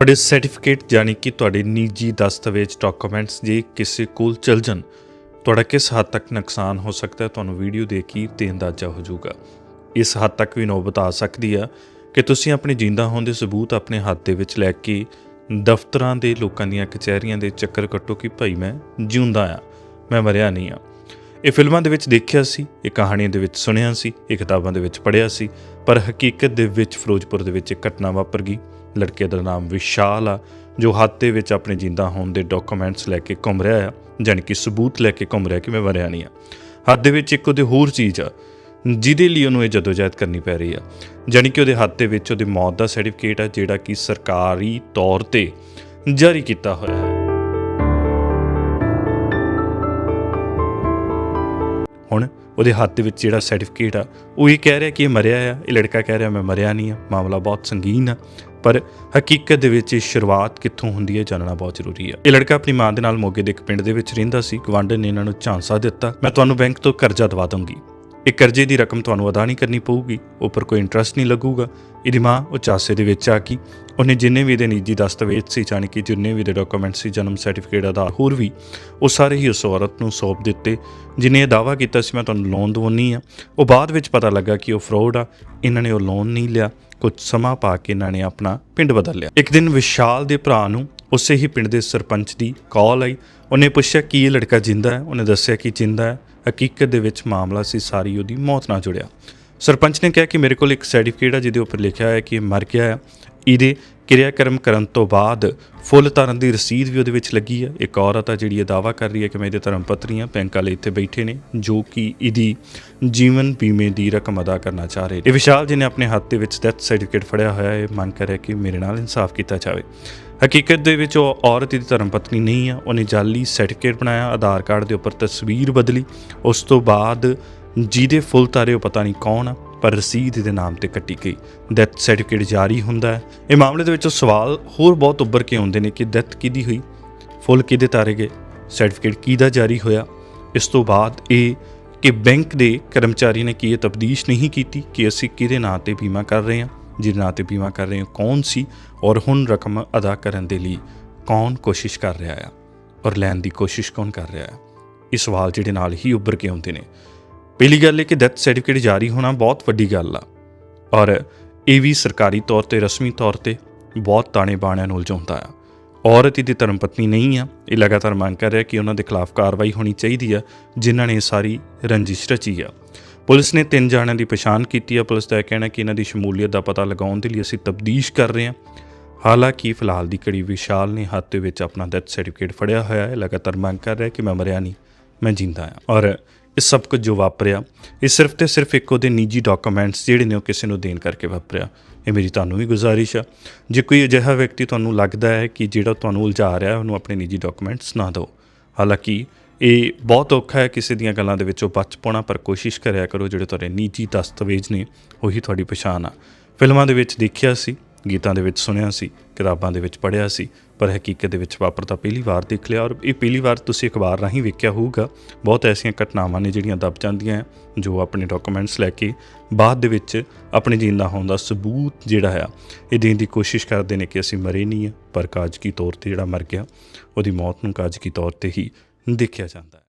ਤੁਹਾਡੇ ਸਰਟੀਫਿਕੇਟ ਯਾਨੀ ਕਿ ਤੁਹਾਡੇ ਨਿੱਜੀ ਦਸਤਾਵੇਜ਼ ਡਾਕੂਮੈਂਟਸ ਜੇ ਕਿਸੇ ਕੋਲ ਚਲ ਜਾਣ, ਤੁਹਾਡਾ ਕਿਸ ਹੱਦ ਤੱਕ ਨੁਕਸਾਨ ਹੋ ਸਕਦਾ ਹੈ ਤੁਹਾਨੂੰ ਵੀਡੀਓ ਦੇ ਕੇ ਤੇ ਅੰਦਾਜ਼ਾ ਹੋ ਜਾਊਗਾ। ਇਸ ਹੱਦ ਤੱਕ ਵੀ ਨੌਬਤ ਆ ਸਕਦੀ ਆ ਕਿ ਤੁਸੀਂ ਆਪਣੇ ਜਿੰਦਾ ਹੋਣ ਦੇ ਸਬੂਤ ਆਪਣੇ ਹੱਥ ਦੇ ਵਿੱਚ ਲੈ ਕੇ ਦਫ਼ਤਰਾਂ ਦੇ ਲੋਕਾਂ ਦੀਆਂ ਕਚਹਿਰੀਆਂ ਦੇ ਚੱਕਰ ਕੱਟੋ ਕਿ ਭਾਈ ਮੈਂ ਜਿਉਂਦਾ ਆ, ਮੈਂ ਮਰਿਆ ਨਹੀਂ ਆ। ਇਹ ਫਿਲਮਾਂ ਦੇ ਵਿੱਚ ਦੇਖਿਆ ਸੀ, ਇਹ ਕਹਾਣੀਆਂ ਦੇ ਵਿੱਚ ਸੁਣਿਆ ਸੀ, ਇਹ ਕਿਤਾਬਾਂ ਦੇ ਵਿੱਚ ਪੜ੍ਹਿਆ ਸੀ, ਪਰ ਹਕੀਕਤ ਦੇ ਵਿੱਚ ਫਿਰੋਜ਼ਪੁਰ ਦੇ ਵਿੱਚ ਇੱਕ ਘਟਨਾ ਵਾਪਰ ਗਈ। ਲੜਕੇ ਦਾ ਨਾਮ ਵਿਸ਼ਾਲ ਆ, ਜੋ ਹੱਥ ਦੇ ਵਿੱਚ ਆਪਣੇ ਜਿੰਦਾ ਹੋਣ ਦੇ ਡਾਕੂਮੈਂਟਸ ਲੈ ਕੇ ਘੁੰਮ ਰਿਹਾ ਆ, ਜਾਣੀ ਕਿ ਸਬੂਤ ਲੈ ਕੇ ਘੁੰਮ ਰਿਹਾ ਕਿ ਮੈਂ ਮਰਿਆ ਨਹੀਂ ਆ। ਹੱਥ ਦੇ ਵਿੱਚ ਇੱਕ ਉਹਦੇ ਹੋਰ ਚੀਜ਼ ਆ, ਜਿਹਦੇ ਲਈ ਉਹਨੂੰ ਇਹ ਜਦੋਜਹਿਦ ਕਰਨੀ ਪੈ ਰਹੀ ਆ, ਜਾਣੀ ਕਿ ਉਹਦੇ ਹੱਥ ਦੇ ਵਿੱਚ ਉਹਦੀ ਮੌਤ ਦਾ ਸਰਟੀਫਿਕੇਟ ਆ, ਜਿਹੜਾ ਕਿ ਸਰਕਾਰੀ ਤੌਰ ਤੇ ਜਾਰੀ ਕੀਤਾ ਹੋਇਆ ਹੈ। ਹੁਣ ਉਹਦੇ ਹੱਥ ਦੇ ਵਿੱਚ ਜਿਹੜਾ ਸਰਟੀਫਿਕੇਟ ਆ, ਉਹ ਇਹ ਕਹਿ ਰਿਹਾ ਕਿ ਇਹ ਮਰਿਆ ਆ, ਇਹ ਲੜਕਾ ਕਹਿ ਰਿਹਾ, ਮੈਂ ਮਰਿਆ ਨਹੀਂ ਆ, ਮਾਮਲਾ ਬਹੁਤ ਸੰਗੀਨ ਆ। ਪਰ ਹਕੀਕਤ ਦੇ ਵਿੱਚ ਇਹ ਸ਼ੁਰੂਆਤ ਕਿੱਥੋਂ ਹੁੰਦੀ ਹੈ ਜਾਣਨਾ ਬਹੁਤ ਜ਼ਰੂਰੀ ਹੈ ਇਹ ਲੜਕਾ ਆਪਣੀ ਮਾਂ ਦੇ ਨਾਲ ਮੋਗੇ ਦੇ ਇੱਕ ਪਿੰਡ ਦੇ ਵਿੱਚ ਰਹਿੰਦਾ ਸੀ ਗਵਾਂਢਣ ਨੇ ਇਹਨਾਂ ਨੂੰ ਝਾਂਸਾ ਦਿੱਤਾ। ਮੈਂ ਤੁਹਾਨੂੰ ਬੈਂਕ ਤੋਂ ਕਰਜ਼ਾ ਦਵਾ ਦੂੰਗੀ ਇਹ ਕਰਜ਼ੇ ਦੀ ਰਕਮ ਤੁਹਾਨੂੰ ਅਦਾ ਨਹੀਂ ਕਰਨੀ ਪਊਗੀ ਉੱਪਰ ਕੋਈ ਇੰਟਰਸਟ ਨਹੀਂ ਲੱਗੂਗਾ। ਇਹਦੀ ਮਾਂ ਉਹ ਚਾਸੇ ਦੇ ਵਿੱਚ ਆ ਗਈ। ਉਹਨੇ ਜਿੰਨੇ ਵੀ ਇਹਦੇ ਨਿੱਜੀ ਦਸਤਾਵੇਜ਼ ਸੀ, ਜਾਣੀ ਕਿ ਜਿੰਨੇ ਵੀ ਦੇ ਡਾਕੂਮੈਂਟ ਸੀ, ਜਨਮ ਸਰਟੀਫਿਕੇਟ ਦਾ, ਹੋਰ ਵੀ, ਉਹ ਸਾਰੇ ਹੀ ਉਸ ਔਰਤ ਨੂੰ ਸੌਂਪ ਦਿੱਤੇ, ਜਿਨੇ ਇਹ ਦਾਵਾ ਕੀਤਾ ਸੀ, ਮੈਂ ਤੁਹਾਨੂੰ ਲੋਨ ਦਵਾਉਣੀ ਆ ਉਹ ਬਾਅਦ ਵਿੱਚ ਪਤਾ ਲੱਗਾ ਕਿ ਉਹ ਫਰਾਡ ਆ, ਇਹਨਾਂ ਨੇ ਉਹ ਲੋਨ ਨਹੀਂ ਲਿਆ, ਕੁਝ ਸਮਾਂ ਪਾ ਕੇ ਇਹਨਾਂ ਨੇ ਆਪਣਾ ਪਿੰਡ ਬਦਲ ਲਿਆ। ਇੱਕ ਦਿਨ ਵਿਸ਼ਾਲ ਦੇ ਭਰਾ ਨੂੰ ਉਸੇ ਹੀ ਪਿੰਡ ਦੇ ਸਰਪੰਚ ਦੀ ਕਾਲ ਆਈ। ਉਹਨੇ ਪੁੱਛਿਆ, ਕਿ ਇਹ ਲੜਕਾ ਜਿੰਦਾ ਹੈ? ਉਹਨੇ ਦੱਸਿਆ ਕਿ ਜਿੰਦਾ ਹੈ। ਹਕੀਕਤ ਦੇ ਵਿੱਚ ਮਾਮਲਾ ਸੀ, ਸਾਰੀ ਉਹਦੀ ਮੌਤ ਨਾਲ ਜੁੜਿਆ। ਸਰਪੰਚ ਨੇ ਕਿਹਾ ਕਿ ਮੇਰੇ ਕੋਲ ਇੱਕ ਸਰਟੀਫਿਕੇਟ ਹੈ ਜਿਹਦੇ ਉੱਪਰ ਲਿਖਿਆ ਹੈ ਕਿ ਇਹ ਮਰ ਗਿਆ ਹੈ। ਇਹਦੇ ਕਿਰਿਆਕਰਮ ਕਰਨ ਤੋਂ ਬਾਅਦ ਫੁੱਲ ਧਰਨ ਦੀ ਰਸੀਦ ਵੀ ਉਹਦੇ ਵਿੱਚ ਲੱਗੀ ਹੈ ਇੱਕ ਔਰਤ ਆ ਜਿਹੜੀ ਇਹ ਦਾਵਾ ਕਰ ਰਹੀ ਹੈ ਕਿ ਮੈਂ ਇਹਦੇ ਧਰਮ ਪਤਨੀ ਹਾਂ ਬੈਂਕ ਵਾਲੇ ਇੱਥੇ ਬੈਠੇ ਨੇ, ਜੋ ਕਿ ਇਹਦੀ ਜੀਵਨ ਬੀਮੇ ਦੀ ਰਕਮ ਅਦਾ ਕਰਨਾ ਚਾਹ ਰਹੇ ਇਹ ਵਿਸ਼ਾਲ ਜੀ ਨੇ ਆਪਣੇ ਹੱਥ ਦੇ ਵਿੱਚ ਡੈਥ ਸਰਟੀਫਿਕੇਟ ਫੜਿਆ ਹੋਇਆ ਹੈ ਇਹ ਮੰਗ ਕਰ ਰਿਹਾ ਕਿ ਮੇਰੇ ਨਾਲ ਇਨਸਾਫ ਕੀਤਾ ਜਾਵੇ। ਹਕੀਕਤ ਦੇ ਵਿੱਚ ਉਹ ਔਰਤ ਦੀ ਧਰਮ ਪਤਨੀ ਨਹੀਂ ਆ, ਉਹਨੇ ਜਾਲੀ ਸਰਟੀਫਿਕੇਟ ਬਣਾਇਆ, ਆਧਾਰ ਕਾਰਡ ਦੇ ਉੱਪਰ ਤਸਵੀਰ ਬਦਲੀ। ਉਸ ਤੋਂ ਬਾਅਦ ਜਿਹਦੇ ਫੁੱਲ ਤਾਰੇ ਉਹ ਪਤਾ ਨਹੀਂ ਕੌਣ ਆ, ਪਰ ਰਸੀਦ ਦੇ ਨਾਮ ਤੇ ਕੱਟੀ ਗਈ। ਡੈਥ ਸਰਟੀਫਿਕੇਟ ਜਾਰੀ ਹੁੰਦਾ ਹੈ। ਇਹ ਮਾਮਲੇ ਦੇ ਵਿੱਚ ਸਵਾਲ ਹੋਰ ਬਹੁਤ ਉੱਭਰ ਕੇ ਆਉਂਦੇ ਨੇ ਕਿ ਡੈਥ ਕਿਹਦੀ ਹੋਈ? ਫੁੱਲ ਕਿਹਦੇ ਤਾਰੇ ਗਏ? ਸਰਟੀਫਿਕੇਟ ਕਿਹਦਾ ਜਾਰੀ ਹੋਇਆ? ਇਸ ਤੋਂ ਬਾਅਦ ਇਹ ਕਿ ਬੈਂਕ ਦੇ ਕਰਮਚਾਰੀ ਨੇ ਕੀ ਇਹ ਤਬਦੀਸ਼ ਨਹੀਂ ਕੀਤੀ ਕਿ ਅਸੀਂ ਕਿਹਦੇ ਨਾਂ ਤੇ ਬੀਮਾ ਕਰ ਰਹੇ ਹਾਂ? ਜਿਹਦੇ ਨਾਂ ਤੇ ਬੀਮਾ ਕਰ ਰਹੇ ਹਾਂ ਕੌਣ ਸੀ? ਔਰ ਹੁਣ ਰਕਮ ਅਦਾ ਕਰਨ ਦੇ ਲਈ ਕੌਣ ਕੋਸ਼ਿਸ਼ ਕਰ ਰਿਹਾ ਆ? ਔਰ ਲੈਣ ਦੀ ਕੋਸ਼ਿਸ਼ ਕੌਣ ਕਰ ਰਿਹਾ ਆ? ਇਹ ਸਵਾਲ ਜਿਹੜੇ ਨਾਲ ਹੀ ਉੱਭਰ ਕੇ ਆਉਂਦੇ ਨੇ। ਪਹਿਲੀ ਗੱਲ ਇਹ ਕਿ ਡੈਥ ਸਰਟੀਫਿਕੇਟ ਜਾਰੀ ਹੋਣਾ ਬਹੁਤ ਵੱਡੀ ਗੱਲ ਆ। ਔਰ ਇਹ ਵੀ ਸਰਕਾਰੀ ਤੌਰ ਤੇ, ਰਸਮੀ ਤੌਰ ਤੇ ਬਹੁਤ ਤਾਣੇ ਬਾਣਿਆਂ ਨੂੰ ਉਲਝਾਉਂਦਾ ਆ। ਔਰਤ ਇਹਦੀ ਧਰਮ ਪਤਨੀ ਨਹੀਂ ਆ। ਇਹ ਲਗਾਤਾਰ ਮੰਗ ਕਰ ਰਿਹਾ ਕਿ ਉਹਨਾਂ ਦੇ ਖਿਲਾਫ ਕਾਰਵਾਈ ਹੋਣੀ ਚਾਹੀਦੀ ਆ, ਜਿਨ੍ਹਾਂ ਨੇ ਇਹ ਸਾਰੀ ਰੰਜਿਸ਼ ਰਚੀ ਆ। ਪੁਲਿਸ ਨੇ ਤਿੰਨ ਜਾਣਿਆਂ ਦੀ ਪਛਾਣ ਕੀਤੀ ਆ। ਪੁਲਿਸ ਦਾ ਇਹ ਕਹਿਣਾ ਕਿ ਇਹਨਾਂ ਦੀ ਸ਼ਮੂਲੀਅਤ ਦਾ ਪਤਾ ਲਗਾਉਣ ਦੇ ਲਈ ਅਸੀਂ ਤਬਦੀਸ਼ ਕਰ ਰਹੇ ਹਾਂ ਹਾਲਾਂਕਿ ਫਿਲਹਾਲ ਦੀ ਕੜੀ ਵਿਸ਼ਾਲ ਨੇ ਹੱਥ ਦੇ ਵਿੱਚ ਆਪਣਾ ਡੈਥ ਸਰਟੀਫਿਕੇਟ ਫੜਿਆ ਹੋਇਆ ਹੈ। ਲਗਾਤਾਰ ਮੰਗ ਕਰ ਰਿਹਾ ਕਿ ਮੈਂ ਮਰਿਆ ਨਹੀਂ, ਮੈਂ ਜਿੰਦਾ ਹਾਂ ਔਰ ਇਹ ਸਭ ਕੁਝ ਜੋ ਵਾਪਰਿਆ, ਇਹ ਸਿਰਫ ਤੇ ਸਿਰਫ ਇੱਕ ਉਹਦੇ ਨਿੱਜੀ ਡਾਕੂਮੈਂਟਸ ਜਿਹੜੇ ਨੇ ਉਹ ਕਿਸੇ ਨੂੰ ਦੇਣ ਕਰਕੇ ਵਾਪਰਿਆ। ਇਹ ਮੇਰੀ ਤੁਹਾਨੂੰ ਵੀ ਗੁਜ਼ਾਰਿਸ਼ ਆ। ਜੇ ਕੋਈ ਅਜਿਹਾ ਵਿਅਕਤੀ ਤੁਹਾਨੂੰ ਲੱਗਦਾ ਹੈ ਕਿ ਜਿਹੜਾ ਤੁਹਾਨੂੰ ਉਲਝਾ ਰਿਹਾ ਉਹਨੂੰ ਆਪਣੇ ਨਿੱਜੀ ਡਾਕੂਮੈਂਟਸ ਨਾ ਦਿਓ। ਹਾਲਾਂਕਿ ਇਹ ਬਹੁਤ ਔਖਾ ਹੈ ਕਿਸੇ ਦੀਆਂ ਗੱਲਾਂ ਦੇ ਵਿੱਚੋਂ ਬਚ ਪਾਉਣਾ, ਪਰ ਕੋਸ਼ਿਸ਼ ਕਰਿਆ ਕਰੋ, ਜਿਹੜੇ ਤੁਹਾਡੇ ਨਿੱਜੀ ਦਸਤਾਵੇਜ਼ ਨੇ, ਉਹੀ ਤੁਹਾਡੀ ਪਛਾਣ ਆ। ਫਿਲਮਾਂ ਦੇ ਵਿੱਚ ਦੇਖਿਆ ਸੀ। ਗੀਤਾਂ ਦੇ ਵਿੱਚ ਸੁਣਿਆ ਸੀ ਕਿਤਾਬਾਂ ਦੇ ਵਿੱਚ ਪੜ੍ਹਿਆ ਸੀ ਪਰ ਹਕੀਕਤ ਦੇ ਵਿੱਚ ਵਾਪਰਦਾ ਪਹਿਲੀ ਵਾਰ ਦੇਖ ਲਿਆ ਔਰ ਇਹ ਪਹਿਲੀ ਵਾਰ ਤੁਸੀਂ ਅਖਬਾਰ ਰਾਹੀਂ ਵੇਖਿਆ ਹੋਊਗਾ। ਬਹੁਤ ਐਸੀਆਂ ਘਟਨਾਵਾਂ ਨੇ ਜਿਹੜੀਆਂ ਦਬ ਜਾਂਦੀਆਂ ਹੈ, ਜੋ ਆਪਣੇ ਡਾਕੂਮੈਂਟਸ ਲੈ ਕੇ ਬਾਅਦ ਦੇ ਵਿੱਚ ਆਪਣੇ ਜਿੰਦਾ ਹੋਣ ਦਾ ਸਬੂਤ ਜਿਹੜਾ ਆ ਇਹ ਦੇਣ ਦੀ ਕੋਸ਼ਿਸ਼ ਕਰਦੇ ਨੇ ਕਿ ਅਸੀਂ ਮਰੇ ਨਹੀਂ ਆ ਪਰ ਕਾਜਕੀ ਤੌਰ ਤੇ ਜਿਹੜਾ ਮਰ ਗਿਆ ਉਹਦੀ ਮੌਤ ਨੂੰ ਕਾਜਕੀ ਤੌਰ ਤੇ ਹੀ ਦੇਖਿਆ ਜਾਂਦਾ ਹੈ।